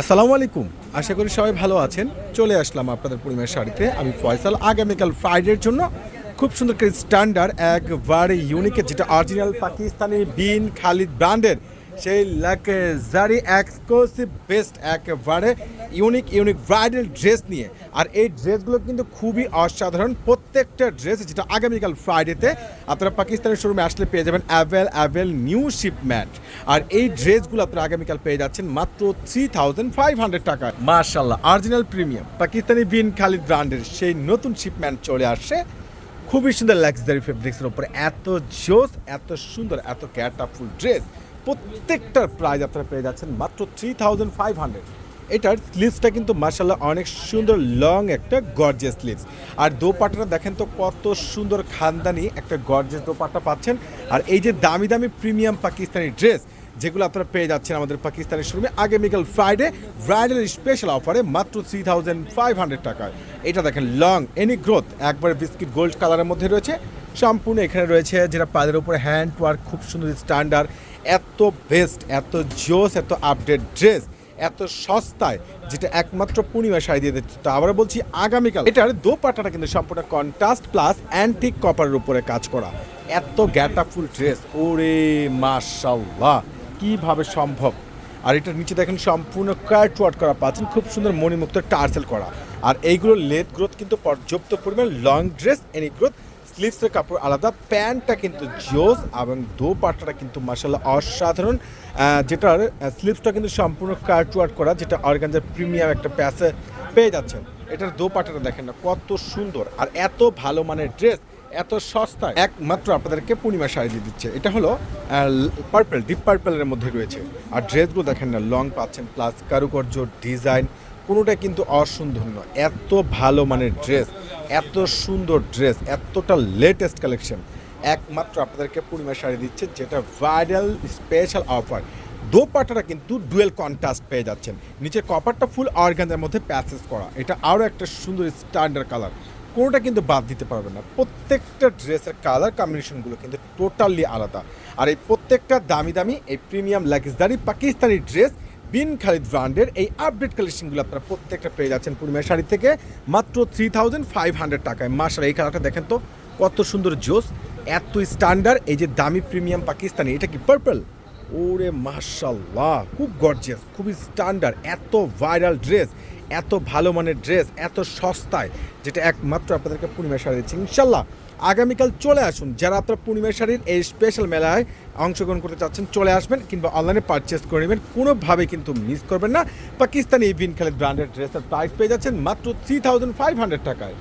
আসসালামু আলাইকুম। আশা করি সবাই ভালো আছেন। চলে আসলাম আপনাদের পরিমাণ শাড়িতে। আমি ফয়সাল। আগামীকাল ফ্রাইডের জন্য খুব সুন্দর করে স্ট্যান্ডার্ড একবারে ইউনিকের যেটা অরিজিনাল পাকিস্তানি বিন খালিদ ব্র্যান্ডের সেই লাক্সারি এক্সক্লুসিভ বেস্ট একেবারে ইউনিক ইউনিক ব্রাইডাল ড্রেস নিয়ে। আর এই ড্রেসগুলো কিন্তু খুবই অসাধারণ। প্রত্যেকটা ড্রেস যেটা আগামীকাল ফ্রাইডেতে আপনারা পাকিস্তানের শোরুমে আসলে পেয়ে যাবেন অ্যাভেল অ্যাভেল নিউ শিপম্যাট আর এই ড্রেসগুলো আপনারা আগামীকাল পেয়ে যাচ্ছেন মাত্র থ্রি থাউজেন্ড ফাইভ হান্ড্রেড টাকা মার্শাল্লাহ অরিজিনাল প্রিমিয়াম। পাকিস্তানি বিন খালিদ ব্র্যান্ডের সেই নতুন শিপম্যাট চলে আসছে খুবই সুন্দর লাক্সারি ফেব্রিক্সের উপরে। এত জোস, এত সুন্দর, এত ক্যাটাফুল ড্রেস প্রত্যেকটার প্রাইজ আপনারা পেয়ে যাচ্ছেন মাত্র থ্রি থাউজেন্ড ফাইভ হান্ড্রেড এটার স্লিভসটা কিন্তু মার্শাল্লাহ অনেক সুন্দর লং একটা গর্জেস স্লিভস আর দোপাট্টাটা দেখেন তো কত সুন্দর খানদানি একটা গর্জেস দোপাট্টা পাচ্ছেন। আর এই যে দামি দামি প্রিমিয়াম পাকিস্তানি ড্রেস যেগুলো আপনারা পেয়ে যাচ্ছেন আমাদের পাকিস্তানের শোরুমে আগামীকাল ফ্রাইডে ব্রাইডাল স্পেশাল অফারে মাত্র থ্রি থাউজেন্ড ফাইভ হান্ড্রেড টাকায়। এটা দেখেন লং এনি গ্রোথ একবারে বিস্কিট গোল্ড কালারের মধ্যে রয়েছে। সম্পূর্ণ এখানে রয়েছে, যেটা পাদের উপরে হ্যান্ড ওয়ার্ক খুব সুন্দর স্ট্যান্ডার্ড এত বেস্ট এত জোস, এত আপডেট ড্রেস এত সস্তায়, যেটা একমাত্র পূর্ণিমা শাড়ি দিয়ে দিচ্ছে। তো আবার বলছি, আগামীকাল এটার দোপাট্টাটা কিন্তু সম্পূর্ণ কন্ট্রাস্ট প্লাস অ্যান্টিক কপারের উপরে কাজ করা। এত গ্যাটাফুল ড্রেস ওরে মাশাল্লাহ কীভাবে সম্ভব? আর এটার নিচে দেখেন সম্পূর্ণ কার্ট ওয়ার্ক করা পাচ্ছেন, খুব সুন্দর মণিমুক্ত টার্সেল করা। আর এইগুলোর লেথ গ্রোথ কিন্তু পর্যাপ্ত পরিমাণ লং ড্রেস এনি গ্রোথ স্লিভসের কাপড় আলাদা, প্যান্টটা কিন্তু জোস এবং দোপাট্টাটা কিন্তু মাসাল্লাহ অসাধারণ। যেটার স্লিভসটা কিন্তু সম্পূর্ণ কার্ট ওয়ার্ক করা, যেটা অর্গানজার প্রিমিয়াম একটা প্যাসে পেয়ে যাচ্ছেন। এটার দোপাট্টাটা দেখেন না, কত সুন্দর। আর এত ভালো মানের ড্রেস, এত সস্তায়। একমাত্র আপনাদেরকে পূর্ণিমা শাড়ি দিয়ে দিচ্ছে। এটা হলো পার্পেল ডিপ পার্পেলের মধ্যে রয়েছে। আর ড্রেসগুলো দেখেন না লং পাচ্ছেন প্লাস কারুকার্য ডিজাইন কোনোটা কিন্তু অসুন্দর নয়। এত ভালো মানের ড্রেস। এত সুন্দর ড্রেস এতটা লেটেস্ট কালেকশন একমাত্র আপনাদেরকে পূর্ণিমা শাড়ি দিচ্ছে, যেটা ভাইরাল স্পেশাল অফার দোপাট্টাটা কিন্তু ডুয়েল কন্ট্রাস্ট পেয়ে যাচ্ছেন। নিচে কপারটা ফুল অর্গানজার মধ্যে প্যাসেজ করা। এটা আরও একটা সুন্দর স্ট্যান্ডার্ড কালার কোনোটা কিন্তু বাদ দিতে পারবে না। প্রত্যেকটা ড্রেসের কালার কম্বিনেশনগুলো কিন্তু টোটালি আলাদা। আর এই প্রত্যেকটা দামি দামি এই premium luxury Pakistani dress Bin Khalid ব্র্যান্ডের এই আপডেট কালেকশনগুলো আপনারা প্রত্যেকটা পেয়ে যাচ্ছেন পূর্ণিমা শাড়ি থেকে, মাত্র থ্রি থাউজেন্ড ফাইভ হান্ড্রেড টাকায়। মাসার এই কালারটা দেখেন তো, কত সুন্দর জোস এত স্ট্যান্ডার্ড এই যে দামি প্রিমিয়াম পাকিস্তানি, এটা কি পার্পল ওরে মাশাল্লাহ খুব গর্জিয়াস খুবই স্ট্যান্ডার্ড এত ভাইরাল ড্রেস এত ভালো মানের ড্রেস এত সস্তায়, যেটা একমাত্র আপনাদেরকে পূর্ণিমা শাড়ি দিচ্ছে। ইনশাল্লাহ আগামীকাল চলে আসুন। যারা আপনার পূর্ণিমা শাড়ির এই স্পেশাল মেলায় অংশগ্রহণ করতে চাচ্ছেন, চলে আসবেন কিংবা অনলাইনে পারচেস করে নেবেন। কোনোভাবে কিন্তু মিস করবেন না। পাকিস্তানি ইভিন খালেদ ব্র্যান্ডের ড্রেসের প্রাইস পেয়ে যাচ্ছেন মাত্র থ্রি থাউজেন্ড ফাইভ হান্ড্রেড টাকায়।